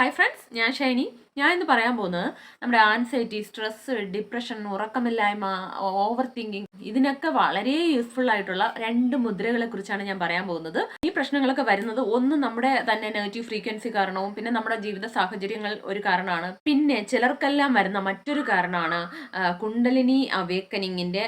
Hi friends ഞാൻ ഷൈനി ഞാൻ ഇന്ന് പറയാൻ പോകുന്നത് നമ്മുടെ ആൻസൈറ്റി സ്ട്രെസ് ഡിപ്രഷൻ ഉറക്കമില്ലായ്മ ഓവർ തിങ്കിങ് ഇതിനൊക്കെ വളരെ യൂസ്ഫുൾ ആയിട്ടുള്ള രണ്ട് മുദ്രകളെ കുറിച്ചാണ് ഞാൻ പറയാൻ പോകുന്നത്. ഈ പ്രശ്നങ്ങളൊക്കെ വരുന്നത് ഒന്ന് നമ്മുടെ തന്നെ നെഗറ്റീവ് ഫ്രീക്വൻസി കാരണവും പിന്നെ നമ്മുടെ ജീവിത സാഹചര്യങ്ങൾ ഒരു കാരണമാണ്. പിന്നെ ചിലർക്കെല്ലാം വരുന്ന മറ്റൊരു കാരണമാണ് കുണ്ടലിനി അവേക്കനിങ്ങിന്റെ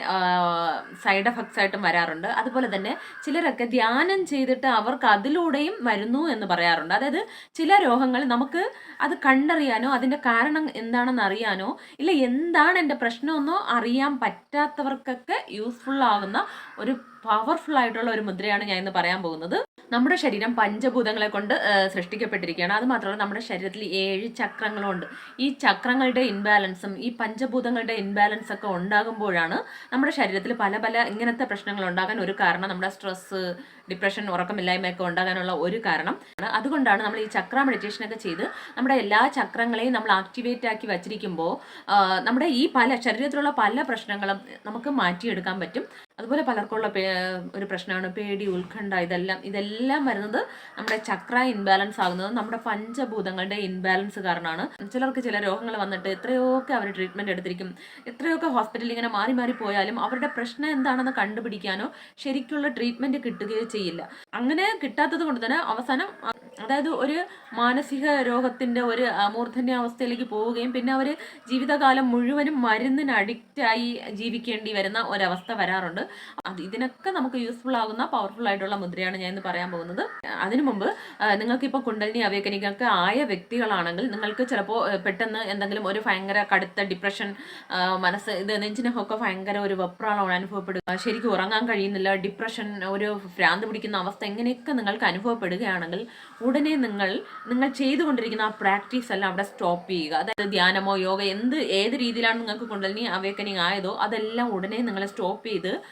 സൈഡ് എഫക്ട്സ് ആയിട്ടും വരാറുണ്ട്. അതുപോലെ തന്നെ ചിലരൊക്കെ ധ്യാനം ചെയ്തിട്ട് അവർക്ക് അതിലൂടെയും വരുന്നു എന്ന് പറയാറുണ്ട്. അതായത് ചില രോഗങ്ങൾ നമുക്ക് അത് കണ്ടറിയാനോ അതിന്റെ കാരണം എന്താണെന്ന് അറിയാനോ ഇല്ല എന്താണ് എന്റെ പ്രശ്നമെന്നോ അറിയാൻ പറ്റാത്തവർക്കൊക്കെ യൂസ്ഫുൾ ആകുന്ന ഒരു പവർഫുൾ ആയിട്ടുള്ള ഒരു മുദ്രയാണ് ഞാൻ ഇന്ന് പറയാൻ പോകുന്നത്. നമ്മുടെ ശരീരം പഞ്ചഭൂതങ്ങളെ കൊണ്ട് സൃഷ്ടിക്കപ്പെട്ടിരിക്കുകയാണ്. അത് മാത്രമല്ല നമ്മുടെ ശരീരത്തിൽ ഏഴ് ചക്രങ്ങളുണ്ട്. ഈ ചക്രങ്ങളുടെ ഇൻബാലൻസും ഈ പഞ്ചഭൂതങ്ങളുടെ ഇൻബാലൻസ് ഒക്കെ ഉണ്ടാകുമ്പോഴാണ് നമ്മുടെ ശരീരത്തിൽ പല പല ഇങ്ങനത്തെ പ്രശ്നങ്ങൾ ഉണ്ടാകാൻ ഒരു കാരണം. നമ്മുടെ സ്ട്രെസ് ഡിപ്രഷൻ ഉറക്കമില്ലായ്മയൊക്കെ ഉണ്ടാകാനുള്ള ഒരു കാരണം. അതുകൊണ്ടാണ് നമ്മൾ ഈ ചക്ര മെഡിറ്റേഷനൊക്കെ ചെയ്ത് നമ്മുടെ എല്ലാ ചക്രങ്ങളെയും നമ്മൾ ആക്ടിവേറ്റ് ആക്കി വച്ചിരിക്കുമ്പോൾ നമ്മുടെ ഈ പല ശരീരത്തിലുള്ള പല പ്രശ്നങ്ങളും നമുക്ക് മാറ്റിയെടുക്കാൻ പറ്റും. അതുപോലെ പലർക്കുള്ള ഒരു പ്രശ്നമാണ് പേടി ഉത്കണ്ഠ ഇതെല്ലാം ഇതെല്ലാം വരുന്നത് നമ്മുടെ ചക്ര ഇൻബാലൻസ് ആകുന്നത് നമ്മുടെ പഞ്ചഭൂതങ്ങളുടെ ഇൻബാലൻസ് കാരണമാണ്. ചിലർക്ക് ചില രോഗങ്ങൾ വന്നിട്ട് എത്രയൊക്കെ അവർ ട്രീറ്റ്മെന്റ് എടുത്തിരിക്കും എത്രയൊക്കെ ഹോസ്പിറ്റലിൽ ഇങ്ങനെ മാറി മാറി പോയാലും അവരുടെ പ്രശ്നം എന്താണെന്ന് കണ്ടുപിടിക്കാനോ ശരിക്കുള്ള ട്രീറ്റ്മെന്റ് കിട്ടുകയോ ചെയ്യില്ല. അങ്ങനെ കിട്ടാത്തത് കൊണ്ട് തന്നെ അവസാനം അതായത് ഒരു മാനസിക രോഗത്തിന്റെ ഒരു മൂർധന്യാവസ്ഥയിലേക്ക് പോവുകയും പിന്നെ അവർ ജീവിതകാലം മുഴുവനും മരുന്നിന് അഡിക്റ്റായി ജീവിക്കേണ്ടി വരുന്ന ഒരവസ്ഥ വരാറുണ്ട്. അത് ഇതിനൊക്കെ നമുക്ക് യൂസ്ഫുൾ ആകുന്ന പവർഫുൾ ആയിട്ടുള്ള മുദ്രയാണ് ഞാൻ ഇന്ന് പറയാൻ പോകുന്നത്. അതിനു മുമ്പ് നിങ്ങൾക്ക് ഇപ്പോൾ കുണ്ടലിനി അവേക്കനിക്കൊക്കെ ആയ വ്യക്തികളാണെങ്കിൽ നിങ്ങൾക്ക് ചിലപ്പോൾ പെട്ടെന്ന് എന്തെങ്കിലും ഒരു ഭയങ്കര കടുത്ത ഡിപ്രഷൻ മനസ്സ് ഇത് നെഞ്ചിനൊക്കെ ഭയങ്കര ഒരു വെപ്രാളം അനുഭവപ്പെടുക. ശരിക്കും ഉറങ്ങാൻ കഴിയുന്നില്ല ഡിപ്രഷൻ ഒരു ഭ്രാന്ത് പിടിക്കുന്ന അവസ്ഥ എങ്ങനെയൊക്കെ നിങ്ങൾക്ക് അനുഭവപ്പെടുകയാണെങ്കിൽ ഉടനെ നിങ്ങൾ നിങ്ങൾ ചെയ്തുകൊണ്ടിരിക്കുന്ന ആ പ്രാക്ടീസ് എല്ലാം അവിടെ സ്റ്റോപ്പ് ചെയ്യുക. അതായത് ധ്യാനമോ യോഗ എന്ത് ഏത് രീതിയിലാണ് നിങ്ങൾക്ക് കുണ്ടലിനി അവേക്കനിങ് ആയതോ അതെല്ലാം ഉടനെ നിങ്ങൾ സ്റ്റോപ്പ് ചെയ്ത്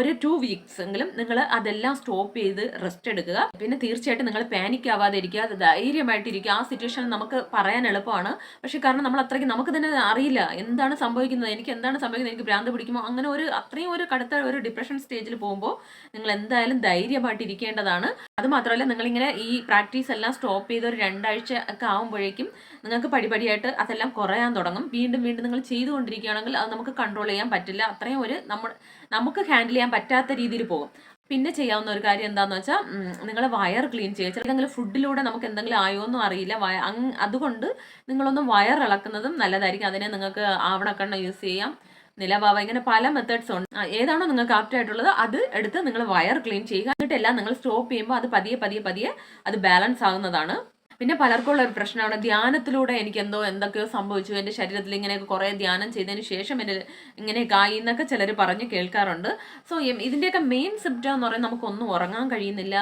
ഒരു ടു വീക്സ് എങ്കിലും നിങ്ങൾ അതെല്ലാം സ്റ്റോപ്പ് ചെയ്ത് റെസ്റ്റ് എടുക്കുക. പിന്നെ തീർച്ചയായിട്ടും നിങ്ങൾ പാനിക് ആവാതെ ഇരിക്കുക അത് ധൈര്യമായിട്ടിരിക്കുക. ആ സിറ്റുവേഷൻ നമുക്ക് പറയാൻ എളുപ്പമാണ്. പക്ഷെ കാരണം നമ്മൾ അത്രയ്ക്ക് നമുക്ക് തന്നെ അറിയില്ല. എന്താണ് സംഭവിക്കുന്നത്? എനിക്ക് എന്താണ് സംഭവിക്കുന്നത്? എനിക്ക് ഭ്രാന്ത് പിടിക്കുമോ? അങ്ങനെ ഒരു അത്രയും ഒരു കടുത്ത ഒരു ഡിപ്രഷൻ സ്റ്റേജിൽ പോകുമ്പോൾ നിങ്ങൾ എന്തായാലും ധൈര്യമായിട്ടിരിക്കേണ്ടതാണ്. അത് മാത്രമല്ല നിങ്ങളിങ്ങനെ ഈ പ്രാക്ടീസ് എല്ലാം സ്റ്റോപ്പ് ചെയ്ത് ഒരു രണ്ടാഴ്ച ഒക്കെ ആകുമ്പോഴേക്കും നിങ്ങൾക്ക് പടിപടിയായിട്ട് അതെല്ലാം കുറയാൻ തുടങ്ങും. വീണ്ടും വീണ്ടും നിങ്ങൾ ചെയ്തുകൊണ്ടിരിക്കുകയാണെങ്കിൽ അത് നമുക്ക് കൺട്രോൾ ചെയ്യാൻ പറ്റില്ല. അത്രയും ഒരു നമ്മൾ നമുക്ക് ഹാൻഡിൽ ചെയ്യാൻ പറ്റാത്ത രീതിയിൽ പോകും. പിന്നെ ചെയ്യാവുന്ന ഒരു കാര്യം എന്താണെന്ന് വെച്ചാൽ നിങ്ങൾ വയർ ക്ലീൻ ചെയ്യുക. ചില എന്തെങ്കിലും ഫുഡിലൂടെ നമുക്ക് എന്തെങ്കിലും ആയോ എന്നും അറിയില്ല. വയ അതുകൊണ്ട് നിങ്ങളൊന്ന് വയർ ഇളക്കുന്നതും നല്ലതായിരിക്കും. അതിനെ നിങ്ങൾക്ക് ആവണക്കെണ്ണ യൂസ് ചെയ്യാം. നിലവാവ ഇങ്ങനെ പല മെത്തേഡ്സ് ഉണ്ട്. ഏതാണോ നിങ്ങൾക്ക് ആപ്റ്റ് ആയിട്ടുള്ളത് അത് എടുത്ത് നിങ്ങൾ വയർ ക്ലീൻ ചെയ്യുക. എന്നിട്ടെല്ലാം നിങ്ങൾ സ്റ്റോപ്പ് ചെയ്യുമ്പോൾ അത് പതിയെ പതിയെ പതിയെ അത് ബാലൻസ് ആകുന്നതാണ് പിന്നെ പലർക്കുള്ള ഒരു പ്രശ്നമാണ്. ധ്യാനത്തിലൂടെ എനിക്ക് എന്തോ എന്തൊക്കെയോ സംഭവിച്ചു. എന്റെ ശരീരത്തിൽ ഇങ്ങനെയൊക്കെ കുറേ ധ്യാനം ചെയ്തതിന് ശേഷം എന്റെ ഇങ്ങനെയൊക്കെ ആയി എന്നൊക്കെ ചിലർ പറഞ്ഞ് കേൾക്കാറുണ്ട്. സോ ഇതിന്റെയൊക്കെ മെയിൻ സിംറ്റം എന്ന് പറയുന്നത് നമുക്കൊന്നും ഉറങ്ങാൻ കഴിയുന്നില്ല.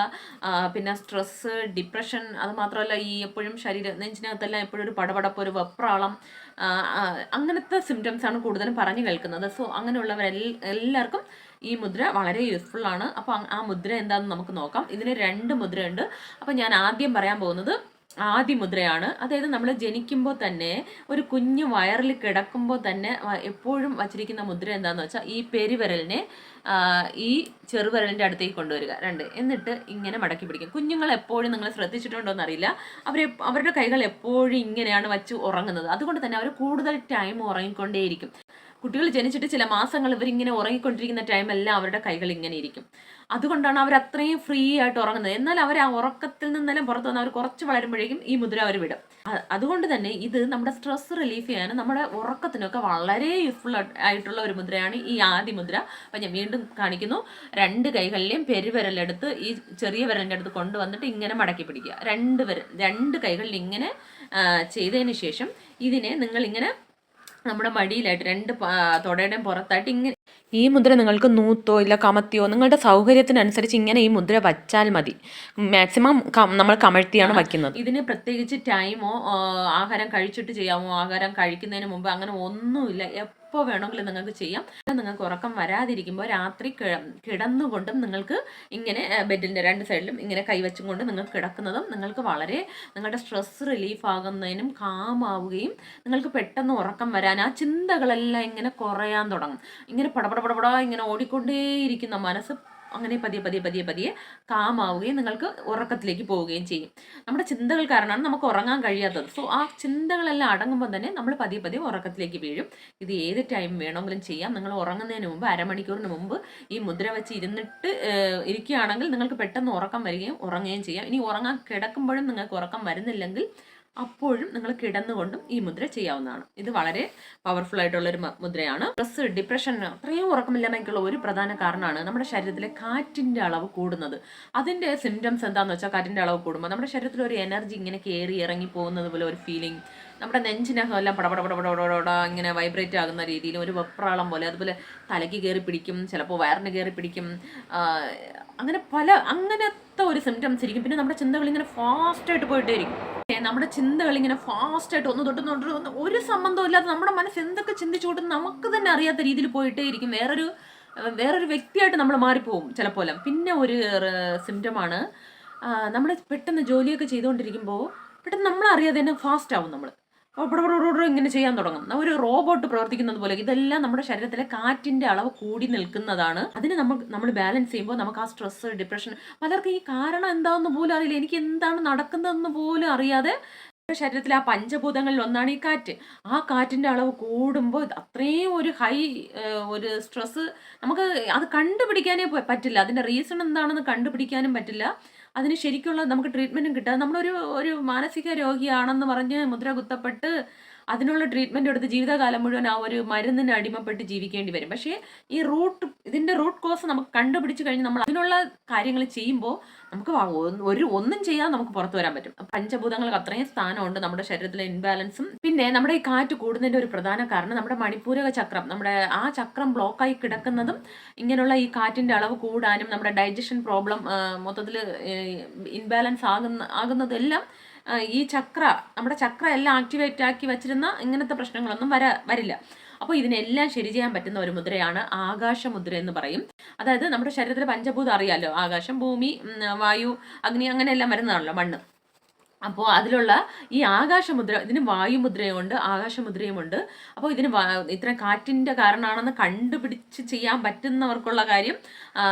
പിന്നെ സ്ട്രെസ്സ് ഡിപ്രഷൻ അത് മാത്രമല്ല ഈ എപ്പോഴും ശരീരം നെഞ്ചിനകത്തെല്ലാം എപ്പോഴും ഒരു പടപടപ്പ് ഒരു വെപ്രാളം അങ്ങനത്തെ സിംറ്റംസ് ആണ് കൂടുതലും പറഞ്ഞു കേൾക്കുന്നത്. സോ അങ്ങനെയുള്ളവർ എല്ലാവർക്കും ഈ മുദ്ര വളരെ യൂസ്ഫുൾ ആണ്. അപ്പോൾ ആ മുദ്ര എന്താണെന്ന് നമുക്ക് നോക്കാം. ഇതിന് രണ്ട് മുദ്രയുണ്ട്. അപ്പോൾ ഞാൻ ആദ്യം പറയാൻ പോകുന്നത് ആദ്യ മുദ്രയാണ്. അതായത് നമ്മൾ ജനിക്കുമ്പോൾ തന്നെ ഒരു കുഞ്ഞു വയറിൽ കിടക്കുമ്പോൾ തന്നെ എപ്പോഴും വച്ചിരിക്കുന്ന മുദ്ര എന്താണെന്ന് വെച്ചാൽ ഈ പെരുവിരലിനെ ഈ ചെറുവിരലിന്റെ അടുത്തേക്ക് കൊണ്ടുവരിക. രണ്ട്. എന്നിട്ട് ഇങ്ങനെ മടക്കി പിടിക്കും. കുഞ്ഞുങ്ങൾ എപ്പോഴും നിങ്ങൾ ശ്രദ്ധിച്ചിട്ടുണ്ടോ എന്നറിയില്ല. അവർ അവരുടെ കൈകൾ എപ്പോഴും ഇങ്ങനെയാണ് വച്ച് ഉറങ്ങുന്നത്. അതുകൊണ്ട് തന്നെ അവർ കൂടുതൽ ടൈം ഉറങ്ങിക്കൊണ്ടേയിരിക്കും. കുട്ടികൾ ജനിച്ചിട്ട് ചില മാസങ്ങൾ ഇവരിങ്ങനെ ഉറങ്ങിക്കൊണ്ടിരിക്കുന്ന ടൈമെല്ലാം അവരുടെ കൈകൾ ഇങ്ങനെ ഇരിക്കും. അതുകൊണ്ടാണ് അവർ അത്രയും ഫ്രീ ആയിട്ട് ഉറങ്ങുന്നത്. എന്നാൽ അവർ ആ ഉറക്കത്തിൽ നിന്നെല്ലാം പുറത്തു വന്ന് അവർ കുറച്ച് വളരുമ്പോഴേക്കും ഈ മുദ്ര അവർ വിടും. അതുകൊണ്ട് തന്നെ ഇത് നമ്മുടെ സ്ട്രെസ് റിലീഫ് ചെയ്യാനും നമ്മുടെ ഉറക്കത്തിനൊക്കെ വളരെ യൂസ്ഫുൾ ആയിട്ടുള്ള ഒരു മുദ്രയാണ് ഈ ആദ്യ മുദ്ര അപ്പം ഞാൻ വീണ്ടും കാണിക്കുന്നു. രണ്ട് കൈകളിലെയും പെരുവിരലെടുത്ത് ഈ ചെറിയ വിരലിന്റെ അടുത്ത് കൊണ്ടുവന്നിട്ട് ഇങ്ങനെ മടക്കി പിടിക്കുക. രണ്ട് വിരൽ രണ്ട് കൈകളിൽ ഇങ്ങനെ ചെയ്തതിന് ശേഷം ഇതിനെ നിങ്ങൾ ഇങ്ങനെ നമ്മുടെ മടിയിലായിട്ട് രണ്ട് തൊടയുടെയും പുറത്തായിട്ട് ഇങ്ങനെ ഈ മുദ്ര നിങ്ങൾക്ക് നൂത്തോ ഇല്ല കമത്തിയോ നിങ്ങളുടെ സൗകര്യത്തിനനുസരിച്ച് ഇങ്ങനെ ഈ മുദ്ര വച്ചാൽ മതി. മാക്സിമം നമ്മൾ കമഴ്ത്തിയാണ് വയ്ക്കുന്നത്. ഇതിന് പ്രത്യേകിച്ച് ടൈമോ ആഹാരം കഴിച്ചിട്ട് ചെയ്യാമോ ആഹാരം കഴിക്കുന്നതിന് മുമ്പ് അങ്ങനെ ഒന്നുമില്ല. എപ്പോൾ വേണമെങ്കിലും നിങ്ങൾക്ക് ചെയ്യാം. നിങ്ങൾക്ക് ഉറക്കം വരാതിരിക്കുമ്പോൾ രാത്രി കിട- കിടന്നുകൊണ്ടും നിങ്ങൾക്ക് ഇങ്ങനെ ബെഡിന്റെ രണ്ട് സൈഡിലും ഇങ്ങനെ കൈവച്ചും കൊണ്ട് നിങ്ങൾക്ക് കിടക്കുന്നതും നിങ്ങൾക്ക് വളരെ നിങ്ങളുടെ സ്ട്രെസ് റിലീഫ് ആകുന്നതിനും കാമാവുകയും നിങ്ങൾക്ക് പെട്ടെന്ന് ഉറക്കം വരാൻ ആ ചിന്തകളെല്ലാം ഇങ്ങനെ കുറയാൻ തുടങ്ങും. ഇങ്ങനെ പടപടപടപട ഇങ്ങനെ ഓടിക്കൊണ്ടേയിരിക്കുന്ന മനസ്സ് അങ്ങനെ പതിയെ പതിയെ പതിയെ പതിയെ കാമാവുകയും നിങ്ങൾക്ക് ഉറക്കത്തിലേക്ക് പോവുകയും ചെയ്യും. നമ്മുടെ ചിന്തകൾ കാരണമാണ് നമുക്ക് ഉറങ്ങാൻ കഴിയാത്തത്. സോ ആ ചിന്തകളെല്ലാം അടങ്ങുമ്പോൾ തന്നെ നമ്മൾ പതിയെ പതിയെ ഉറക്കത്തിലേക്ക് വീഴും. ഇത് ഏത് ടൈം വേണമെങ്കിലും ചെയ്യാം. നിങ്ങൾ ഉറങ്ങുന്നതിന് മുമ്പ് അരമണിക്കൂറിന് മുമ്പ് ഈ മുദ്ര വെച്ച് ഇരുന്നിട്ട് ഇരിക്കുകയാണെങ്കിൽ നിങ്ങൾക്ക് പെട്ടെന്ന് ഉറക്കം വരികയും ഉറങ്ങുകയും ചെയ്യാം. ഇനി ഉറങ്ങാൻ കിടക്കുമ്പോഴും നിങ്ങൾക്ക് ഉറക്കം വരുന്നില്ലെങ്കിൽ അപ്പോഴും നിങ്ങൾ കിടന്നുകൊണ്ടും ഈ മുദ്ര ചെയ്യാവുന്നതാണ്. ഇത് വളരെ പവർഫുൾ ആയിട്ടുള്ള ഒരു മുദ്രയാണ്. സ്ട്രെസ് ഡിപ്രഷൻ അത്രയും ഉറക്കമില്ലായ്മയ്ക്കുള്ള ഒരു പ്രധാന കാരണമാണ് നമ്മുടെ ശരീരത്തിലെ കാറ്റിന്റെ അളവ് കൂടുന്നത്. അതിന്റെ സിംറ്റംസ് എന്താണെന്ന് വെച്ചാൽ കാറ്റിന്റെ അളവ് കൂടുമ്പോൾ നമ്മുടെ ശരീരത്തിൽ ഒരു എനർജി ഇങ്ങനെ കയറി ഇറങ്ങി പോകുന്നത് പോലെ ഒരു ഫീലിംഗ് നമ്മുടെ നെഞ്ചിനകം എല്ലാം പടപട പട പടപട ഇങ്ങനെ വൈബ്രേറ്റ് ആകുന്ന രീതിയിൽ ഒരു വെപ്രാളം പോലെ അതുപോലെ തലയ്ക്ക് കയറി പിടിക്കും ചിലപ്പോൾ വയറിന് കയറി പിടിക്കും. അങ്ങനെ പല അങ്ങനത്തെ ഒരു സിംറ്റംസ് ഇരിക്കും. പിന്നെ നമ്മുടെ ചിന്തകൾ ഇങ്ങനെ ഫാസ്റ്റ് ആയിട്ട് പോയിട്ടേ ഇരിക്കും നമ്മുടെ ചിന്തകൾ ഇങ്ങനെ ഫാസ്റ്റ് ആയിട്ട് ഒന്ന് തൊട്ട് തൊട്ട് ഒരു സംബന്ധവും ഇല്ലാതെ നമ്മുടെ മനസ്സ് എന്തൊക്കെ ചിന്തിച്ചുകൊണ്ട് നമുക്ക് തന്നെ അറിയാത്ത രീതിയിൽ പോയിട്ടേ ഇരിക്കും വേറൊരു വേറൊരു വ്യക്തിയായിട്ട് നമ്മൾ മാറിപ്പോവും ചിലപ്പോൾ. പിന്നെ ഒരു സിംറ്റമാണ് നമ്മൾ പെട്ടെന്ന് ജോലിയൊക്കെ ചെയ്തുകൊണ്ടിരിക്കുമ്പോൾ പെട്ടെന്ന് നമ്മൾ അറിയാതെ തന്നെ ഫാസ്റ്റ് ആവും നമ്മൾ. ഇങ്ങനെ ചെയ്യാൻ തുടങ്ങും. ഒരു റോബോട്ട് പ്രവർത്തിക്കുന്നത് പോലെ ഇതെല്ലാം നമ്മുടെ ശരീരത്തിലെ കാറ്റിന്റെ അളവ് കൂടി നിൽക്കുന്നതാണ്. അതിന് നമ്മൾ നമ്മൾ ബാലൻസ് ചെയ്യുമ്പോൾ നമുക്ക് ആ സ്ട്രെസ് ഡിപ്രഷൻ പലർക്കും ഈ കാരണം എന്താണെന്ന് പോലും അറിയില്ല. എനിക്ക് എന്താണ് നടക്കുന്നതെന്ന് പോലും അറിയാതെ ശരീരത്തിലെ ആ പഞ്ചഭൂതങ്ങളിൽ ഒന്നാണ് ഈ കാറ്റ്. ആ കാറ്റിന്റെ അളവ് കൂടുമ്പോൾ അത്രയും ഒരു ഹൈ ഒരു സ്ട്രെസ് നമുക്ക് അത് കണ്ടുപിടിക്കാനേ പറ്റില്ല. അതിന്റെ റീസൺ എന്താണെന്ന് കണ്ടുപിടിക്കാനും പറ്റില്ല. അതിന് ശരിക്കുള്ള നമുക്ക് ട്രീറ്റ്മെന്റും കിട്ടാതെ നമ്മളൊരു ഒരു മാനസിക രോഗിയാണെന്ന് പറഞ്ഞ് മുദ്ര കുത്തപ്പെട്ട് അതിനുള്ള ട്രീറ്റ്മെന്റ് എടുത്ത് ജീവിതകാലം മുഴുവൻ ആ ഒരു മരുന്നിന് അടിമപ്പെട്ട് ജീവിക്കേണ്ടി വരും. പക്ഷേ ഈ റൂട്ട് ഇതിന്റെ റൂട്ട് കോസ് നമുക്ക് കണ്ടുപിടിച്ച് കഴിഞ്ഞ് നമ്മൾ അതിനുള്ള കാര്യങ്ങൾ ചെയ്യുമ്പോൾ നമുക്ക് ഒരു ഒന്നും ചെയ്യാതെ നമുക്ക് പുറത്തു വരാൻ പറ്റും. പഞ്ചഭൂതങ്ങൾക്ക് അത്രയും സ്ഥാനമുണ്ട് നമ്മുടെ ശരീരത്തിലെ ഇൻബാലൻസും പിന്നെ നമ്മുടെ ഈ കാറ്റ് കൂടുന്നതിന്റെ ഒരു പ്രധാന കാരണം നമ്മുടെ മണിപ്പൂരക ചക്രം നമ്മുടെ ആ ചക്രം ബ്ലോക്കായി കിടക്കുന്നതും ഇങ്ങനെയുള്ള ഈ കാറ്റിന്റെ അളവ് കൂടാനും നമ്മുടെ ഡൈജഷൻ പ്രോബ്ലം മൊത്തത്തിൽ ഇൻബാലൻസ് ആകുന്ന ആകുന്നതെല്ലാം ഈ ചക്ര നമ്മുടെ ചക്ര എല്ലാം ആക്ടിവേറ്റ് ആക്കി വെച്ചിരുന്ന ഇങ്ങനത്തെ പ്രശ്നങ്ങളൊന്നും വര വരില്ല. അപ്പോൾ ഇതിനെല്ലാം ശരി ചെയ്യാൻ പറ്റുന്ന ഒരു മുദ്രയാണ് ആകാശ മുദ്ര എന്ന് പറയും. അതായത് നമ്മുടെ ശരീരത്തിലെ പഞ്ചഭൂതം അറിയാലോ? ആകാശം ഭൂമി വായു അഗ്നി അങ്ങനെയെല്ലാം വരുന്നതാണല്ലോ മണ്ണ്. അപ്പോൾ അതിലുള്ള ഈ ആകാശമുദ്ര ഇതിന് വായുമുദ്രയുമുണ്ട് ആകാശമുദ്രയുമുണ്ട്. അപ്പോൾ ഇതിന് ഇത്ര കാറ്റിന്റെ കാരണമാണെന്ന് കണ്ടുപിടിച്ച് ചെയ്യാൻ പറ്റുന്നവർക്കുള്ള കാര്യം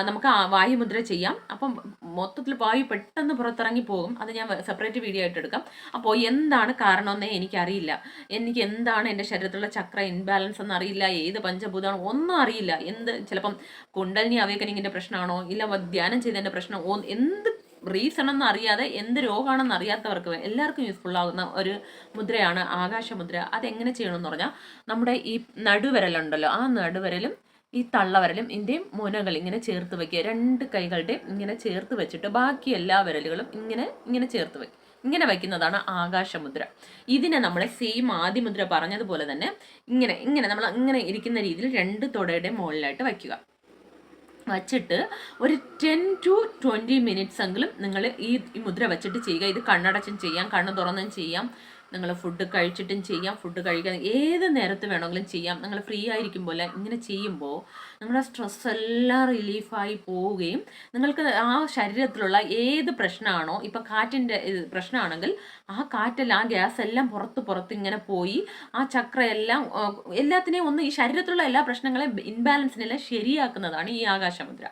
നമുക്ക് വായുമുദ്ര ചെയ്യാം. അപ്പം മൊത്തത്തിൽ വായു പെട്ടെന്ന് പുറത്തിറങ്ങി പോകും. അത് ഞാൻ സെപ്പറേറ്റ് വീഡിയോ ആയിട്ട് എടുക്കാം. അപ്പോൾ എന്താണ് കാരണമെന്നേ എനിക്കറിയില്ല. എനിക്ക് എന്താണ് എന്റെ ശരീരത്തിലുള്ള ചക്ര ഇൻബാലൻസ് എന്ന് അറിയില്ല. ഏത് പഞ്ചഭൂതമാണോ ഒന്നും അറിയില്ല. എന്ത് ചിലപ്പം കുണ്ടലിനി അവേക്കനിങ്ങിന്റെ പ്രശ്നമാണോ? ഇല്ല ധ്യാനം ചെയ്തതിന്റെ പ്രശ്നം എന്ത് റീസൺ എന്ന് അറിയാതെ എന്ത് രോഗമാണെന്ന് അറിയാത്തവർക്ക് എല്ലാവർക്കും യൂസ്ഫുൾ ആകുന്ന ഒരു മുദ്രയാണ് ആകാശമുദ്ര. അതെങ്ങനെ ചെയ്യണമെന്ന് പറഞ്ഞാൽ നമ്മുടെ ഈ നടുവരലുണ്ടല്ലോ ആ നടുവരലും ഈ തള്ളവരലും ഇതിന്റെയും മുനകൾ ഇങ്ങനെ ചേർത്ത് വെക്കുക. രണ്ട് കൈകളുടെയും ഇങ്ങനെ ചേർത്ത് വെച്ചിട്ട് ബാക്കി എല്ലാ വിരലുകളും ഇങ്ങനെ ഇങ്ങനെ ചേർത്ത് വെക്കുക. ഇങ്ങനെ വയ്ക്കുന്നതാണ് ആകാശമുദ്ര. ഇതിനെ നമ്മളെ സെയിം ആദിമുദ്ര പറഞ്ഞതുപോലെ തന്നെ ഇങ്ങനെ ഇങ്ങനെ നമ്മൾ ഇങ്ങനെ ഇരിക്കുന്ന രീതിയിൽ രണ്ട് തുടയുടെ മുകളിലായിട്ട് വയ്ക്കുക വച്ചിട്ട് ഒരു ടെൻ ടു ട്വന്റി മിനിറ്റ്സ് എങ്കിലും നിങ്ങൾ ഈ മുദ്ര വെച്ചിട്ട് ചെയ്യുക. ഇത് കണ്ണടച്ചും ചെയ്യാം കണ്ണ് തുറന്നും ചെയ്യാം. നിങ്ങൾ ഫുഡ് കഴിച്ചിട്ടും ചെയ്യാം ഫുഡ് കഴിക്കാൻ ഏത് നേരത്ത് വേണമെങ്കിലും ചെയ്യാം. നിങ്ങൾ ഫ്രീ ആയിരിക്കുമ്പോൾ ഇങ്ങനെ ചെയ്യുമ്പോൾ നിങ്ങളുടെ സ്ട്രെസ് എല്ലാം റിലീഫായി പോവുകയും നിങ്ങൾക്ക് ആ ശരീരത്തിലുള്ള ഏത് പ്രശ്നമാണോ ഇപ്പം കാറ്റിന്റെ പ്രശ്നമാണെങ്കിൽ ആ കാറ്റെല്ലാം ആ ഗ്യാസ് എല്ലാം പുറത്ത് പുറത്ത് ഇങ്ങനെ പോയി ആ ചക്രയെല്ലാം എല്ലാത്തിനെയും ഒന്ന് ഈ ശരീരത്തിലുള്ള എല്ലാ പ്രശ്നങ്ങളെയും ഇൻബാലൻസിനെല്ലാം ശരിയാക്കുന്നതാണ് ഈ ആകാശമുദ്ര.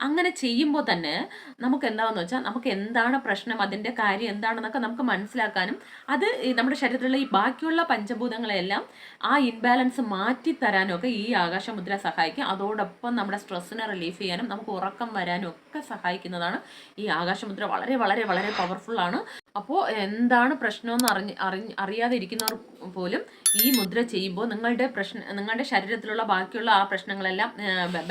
അങ്ങനെ ചെയ്യുമ്പോൾ തന്നെ നമുക്ക് എന്താണെന്ന് വെച്ചാൽ നമുക്ക് എന്താണ് പ്രശ്നം അതിന്റെ കാര്യം എന്താണെന്നൊക്കെ നമുക്ക് മനസ്സിലാക്കാനും അത് നമ്മുടെ ശരീരത്തിലുള്ള ഈ ബാക്കിയുള്ള പഞ്ചഭൂതങ്ങളെല്ലാം ആ ഇൻബാലൻസ് മാറ്റി തരാനും ഒക്കെ ഈ ആകാശമുദ്ര സഹായിക്കും. അതോടൊപ്പം നമ്മുടെ സ്ട്രെസ്സിനെ റിലീഫ് ചെയ്യാനും നമുക്ക് ഉറക്കം വരാനും ഒക്കെ സഹായിക്കുന്നതാണ് ഈ ആകാശമുദ്ര. വളരെ വളരെ വളരെ പവർഫുൾ ആണ്. അപ്പോൾ എന്താണ് പ്രശ്നമെന്ന് അറിഞ്ഞ് അറിഞ്ഞ് അറിയാതെ ഇരിക്കുന്നവർ പോലും ഈ മുദ്ര ചെയ്യുമ്പോൾ നിങ്ങളുടെ പ്രശ്ന നിങ്ങളുടെ ശരീരത്തിലുള്ള ബാക്കിയുള്ള ആ പ്രശ്നങ്ങളെല്ലാം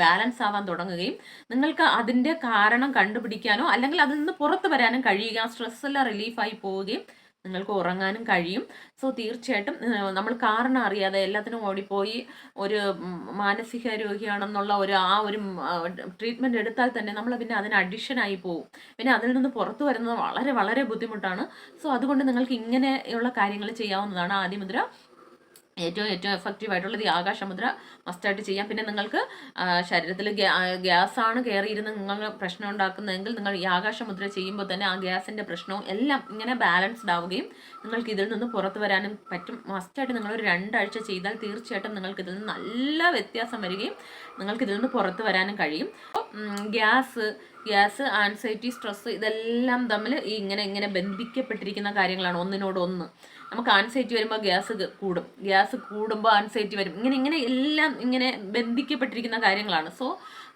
ബാലൻസ് ആവാൻ തുടങ്ങുകയും നിങ്ങൾക്ക് അതിന്റെ കാരണം കണ്ടുപിടിക്കാനോ അല്ലെങ്കിൽ അതിൽ നിന്ന് പുറത്ത് വരാനും കഴിയുക സ്ട്രെസ്സെല്ലാം റിലീഫായി പോവുകയും നിങ്ങൾക്ക് ഉറങ്ങാനും കഴിയും. സോ തീർച്ചയായിട്ടും നമ്മൾ കാരണം അറിയാതെ എല്ലാത്തിനും ഓടിപ്പോയി ഒരു മാനസിക രോഗിയാണെന്നുള്ള ഒരു ആ ഒരു ട്രീറ്റ്മെന്റ് എടുത്താൽ തന്നെ നമ്മൾ പിന്നെ അതിന് അഡിഷനായി പോകും പിന്നെ അതിൽ നിന്ന് പുറത്തു വരുന്നത് വളരെ വളരെ ബുദ്ധിമുട്ടാണ്. സോ അതുകൊണ്ട് നിങ്ങൾക്ക് ഇങ്ങനെയുള്ള കാര്യങ്ങൾ ചെയ്യാവുന്നതാണ് ആദ്യമുദ്ര ഏറ്റവും ഏറ്റവും എഫക്റ്റീവ് ആയിട്ടുള്ളത് ഈ ആകാശമുദ്ര മസ്റ്റായിട്ട് ചെയ്യാം. പിന്നെ നിങ്ങൾക്ക് ശരീരത്തിൽ ഗ്യാസാണ് കയറിയിരുന്ന് നിങ്ങൾ പ്രശ്നം ഉണ്ടാക്കുന്നതെങ്കിൽ നിങ്ങൾ ഈ ആകാശമുദ്ര ചെയ്യുമ്പോൾ തന്നെ ആ ഗ്യാസിന്റെ പ്രശ്നവും എല്ലാം ഇങ്ങനെ ബാലൻസ്ഡ് ആവുകയും നിങ്ങൾക്ക് ഇതിൽ നിന്ന് പുറത്തു വരാനും പറ്റും. മസ്റ്റായിട്ട് ഒരു രണ്ടാഴ്ച ചെയ്താൽ തീർച്ചയായിട്ടും നിങ്ങൾക്ക് ഇതിൽ നിന്ന് നല്ല വ്യത്യാസം വരികയും നിങ്ങൾക്ക് ഇതിൽ നിന്ന് പുറത്തു വരാനും കഴിയും. ഗ്യാസ് ഗ്യാസ് ആൻസൈറ്റി സ്ട്രെസ് ഇതെല്ലാം തമ്മിൽ ഈ ഇങ്ങനെ ഇങ്ങനെ ബന്ധിക്കപ്പെട്ടിരിക്കുന്ന കാര്യങ്ങളാണ് ഒന്നിനോട് ഒന്ന് നമുക്ക് ആൻസൈറ്റി വരുമ്പോൾ ഗ്യാസ് കൂടും. ഗ്യാസ് കൂടുമ്പോൾ ആൻസൈറ്റി വരും. ഇങ്ങനെ ഇങ്ങനെ എല്ലാം ഇങ്ങനെ ബന്ധിക്കപ്പെട്ടിരിക്കുന്ന കാര്യങ്ങളാണ്. സോ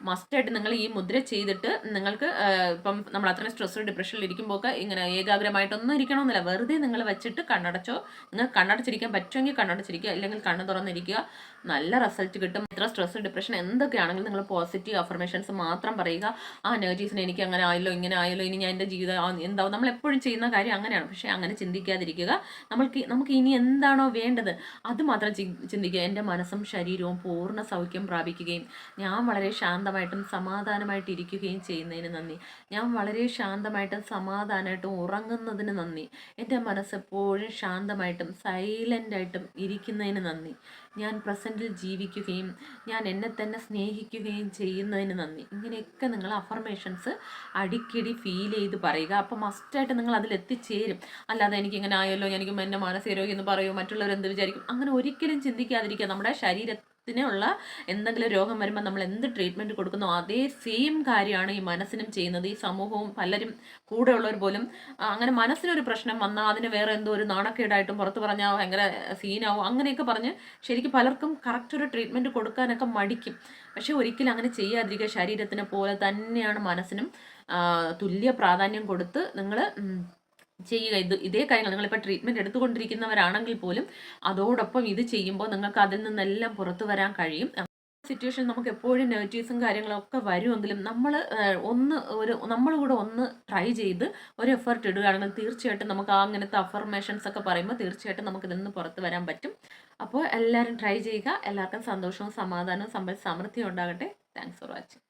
മസ്റ്റായിട്ട് നിങ്ങൾ ഈ മുദ്ര ചെയ്തിട്ട് നിങ്ങൾക്ക് ഇപ്പം നമ്മൾ അത്രയും സ്ട്രെസ് ഡിപ്രഷനിൽ ഇരിക്കുമ്പോൾ ഒക്കെ ഇങ്ങനെ ഏകാഗ്രമായിട്ടൊന്നും ഇരിക്കണമെന്നില്ല. വെറുതെ നിങ്ങൾ വെച്ചിട്ട് കണ്ണടച്ചോ. നിങ്ങൾ കണ്ണടച്ചിരിക്കാൻ പറ്റുമെങ്കിൽ കണ്ണടച്ചിരിക്കുക. അല്ലെങ്കിൽ കണ്ണ് തുറന്നിരിക്കുക. നല്ല റിസൾട്ട് കിട്ടും. ഇത്ര സ്ട്രെസ് ഡിപ്രഷൻ എന്തൊക്കെയാണെങ്കിലും നിങ്ങൾ പോസിറ്റീവ് അഫർമേഷൻസ് മാത്രം പറയുക. ആ നെഗറ്റീവ്സിന് എനിക്ക് അങ്ങനെ ആയല്ലോ ഇങ്ങനെ ആയല്ലോ ഇനി ഞാൻ എന്റെ ജീവിതം എന്താവും നമ്മൾ എപ്പോഴും ചെയ്യുന്ന കാര്യം അങ്ങനെയാണ്. പക്ഷേ അങ്ങനെ ചിന്തിക്കാതിരിക്കുക. നമ്മൾക്ക് നമുക്ക് ഇനി എന്താണോ വേണ്ടത് അത് മാത്രം ചിന്തിക്കുക. എന്റെ മനസ്സും ശരീരവും പൂർണ സൗഖ്യം പ്രാപിക്കുകയും ഞാൻ വളരെ ശാന്തമായിട്ടും സമാധാനമായിട്ട് ഇരിക്കുകയും ചെയ്യുന്നതിന് നന്ദി. ഞാൻ വളരെ ശാന്തമായിട്ടും സമാധാനമായിട്ടും ഉറങ്ങുന്നതിന് നന്ദി. എന്റെ മനസ്സ് എപ്പോഴും ശാന്തമായിട്ടും സൈലന്റായിട്ടും ഇരിക്കുന്നതിന് നന്ദി. ഞാൻ പ്രസന്റിൽ ജീവിക്കുകയും ഞാൻ എന്നെ തന്നെ സ്നേഹിക്കുകയും ചെയ്യുന്നതിന് നന്ദി. ഇങ്ങനെയൊക്കെ നിങ്ങൾ അഫർമേഷൻസ് അടിക്കടി ഫീൽ ചെയ്ത് പറയുക. അപ്പോൾ മസ്റ്റായിട്ട് നിങ്ങൾ അതിൽ എത്തിച്ചേരും. അല്ലാതെ എനിക്കിങ്ങനെ ആയല്ലോ എനിക്ക് എന്റെ മാനസിക എന്ന് പറയുമോ മറ്റുള്ളവരെന്ത് വിചാരിക്കും. അങ്ങനെ ഒരിക്കലും ചിന്തിക്കാതിരിക്കുക. നമ്മുടെ ശരീരത്തിൽ ഉള്ള എന്തെങ്കിലും രോഗം വരുമ്പോൾ നമ്മൾ എന്ത് ട്രീറ്റ്മെന്റ് കൊടുക്കുന്നോ അതേ സെയിം കാര്യമാണ് ഈ മനസ്സിനും ചെയ്യുന്നത്. ഈ സമൂഹവും പലരും കൂടെ ഉള്ളവർ പോലും അങ്ങനെ മനസ്സിനൊരു പ്രശ്നം വന്നാൽ അതിന് വേറെ എന്തോ ഒരു നാണക്കേടായിട്ടും പുറത്ത് പറഞ്ഞാൽ ഭയങ്കര സീനാവും അങ്ങനെയൊക്കെ പറഞ്ഞ് ശരിക്കും പലർക്കും കറക്റ്റ് ഒരു ട്രീറ്റ്മെന്റ് കൊടുക്കാനൊക്കെ മടിക്കും. പക്ഷെ ഒരിക്കലും അങ്ങനെ ചെയ്യാതിരിക്കുക. ശരീരത്തിനെ പോലെ തന്നെയാണ് മനസ്സിനും തുല്യ പ്രാധാന്യം കൊടുത്ത് നിങ്ങൾ ചെയ്യുക. ഇത് ഇതേ കാര്യങ്ങൾ നിങ്ങളിപ്പോൾ ട്രീറ്റ്മെന്റ് എടുത്തുകൊണ്ടിരിക്കുന്നവരാണെങ്കിൽ പോലും അതോടൊപ്പം ഇത് ചെയ്യുമ്പോൾ നിങ്ങൾക്ക് അതിൽ നിന്നെല്ലാം പുറത്തു വരാൻ കഴിയും. സിറ്റുവേഷൻ നമുക്ക് എപ്പോഴും നെഗറ്റീവ്സും കാര്യങ്ങളൊക്കെ വരുമെങ്കിലും നമ്മൾ ഒന്ന് ഒരു നമ്മൾ കൂടെ ഒന്ന് ട്രൈ ചെയ്ത് ഒരു എഫേർട്ട് ഇടുകയാണെങ്കിൽ തീർച്ചയായിട്ടും നമുക്ക് ആ അങ്ങനത്തെ അഫർമേഷൻസ് ഒക്കെ പറയുമ്പോൾ തീർച്ചയായിട്ടും നമുക്ക് ഇതിൽ നിന്ന് പുറത്ത് വരാൻ പറ്റും. അപ്പോൾ എല്ലാവരും ട്രൈ ചെയ്യുക. എല്ലാവർക്കും സന്തോഷവും സമാധാനവും സമ്പൽ സമൃദ്ധിയും ഉണ്ടാകട്ടെ. Thanks for watching